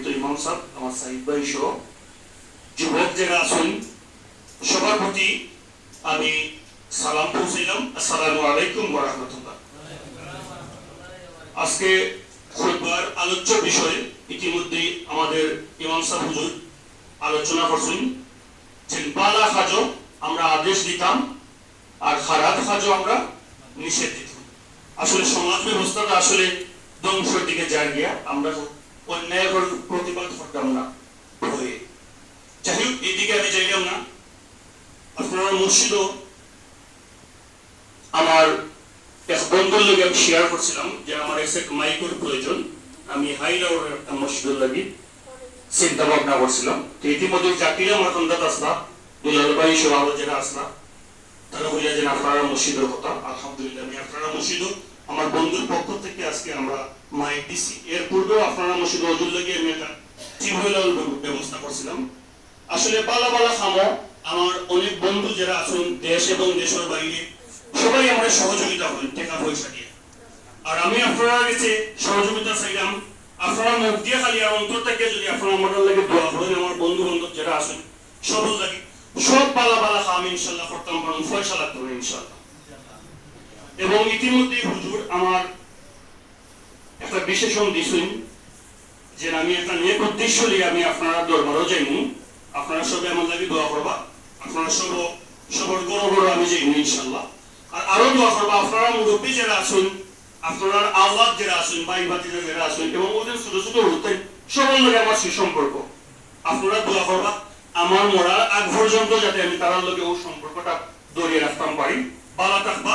সম্মানিত ইমাম সাহেব, আমার সাহিদ ভাই সহ যুবক যারা আছেন, সবার প্রতি আমি সালাম পৌঁছাইলাম। আসসালামু আলাইকুম ওয়া আজকে খুতবার আলোচ্য বিষয়ে ইতিমধ্যেই আমাদের ইমাম সাহেব হুজুর আলোচনা করছেন। যে বালা খাজো আমরা আদেশ দিতাম আর খারাপ খাজো আমরা নিষেধ দিতাম। আসলে সমাজ ব্যবস্থাটা আসলে ধ্বংসের দিকে যায় গিয়া আমরা অন্যায়ের প্রতিবাদ করতাম না, হয়ে। যাই হোক এইদিকে আমি যাইলাম না। আপনারা মসজিদও আমার এক বন্ধুর লোক আমি শেয়ার করছিলাম যে আমার এসে মাইকের প্রয়োজন। আমি হাইলাওর একটা মসজিদের লাগি চিন্তা ভাবনা করছিলাম। তো ইতিমধ্যে চাকরিরা আমার সন্ধ্যাত আসলা, দুলাল ভাই সহ যারা আসলা, তারা বললেন যে আপনারা মসজিদের কথা, আলহামদুলিল্লাহ, আমি আপনারা মসজিদও আমার বন্ধুর পক্ষ থেকে আজকে আমরা মাইক দিছি এর পূর্বেও আপনারা মসজিদ অজুর লাগিয়ে আমি একটা টিউবওয়েল ব্যবস্থা করছিলাম। আসলে বালা বালা খামো, আমার অনেক বন্ধু যারা আছেন দেশ এবং দেশের বাইরে, সবাই আমরা সহযোগিতা করি টাকা পয়সা দিয়ে। আর আমি আপনারা কাছে সহযোগিতা চাইলাম। আপনারা মুখ দিয়ে খালি আর অন্তর থেকে যদি আপনারা আমার লাগে দোয়া করেন, আমার বন্ধু বান্ধব যারা আছেন সবল লাগে। সব বালা বালা খাম, ইনশাল্লাহ করতাম পারেন পয়সা লাগতো না ইনশাল্লাহ। এবং ইতিমধ্যে হুজুর আমার একটা বিশেষণ দিছেন যে আমি একটা নিয়ে উদ্দেশ্য নিয়ে আমি আপনারা দরবারও যাইনি আপনারা সবে আমার লাগে দোয়া করবা। আপনারা সব, সবার বড় বড় আমি যাইনি ইনশাল্লাহ আর আরও দোয়া করবা, আপনারা মুরব্বী যারা আছেন, আপনার আওয়াজ যারা আছেন, ভাই ভাতিজা যারা আছেন, এবং ওদের ছোট ছোট হতেন সবার লগে আমার সুসম্পর্ক আপনারা দোয়া করবা, আমার মরার আগ পর্যন্ত যাতে আমি তার লগে ও সম্পর্কটা ধরিয়ে রাখতাম পারি। বালা থাকবা।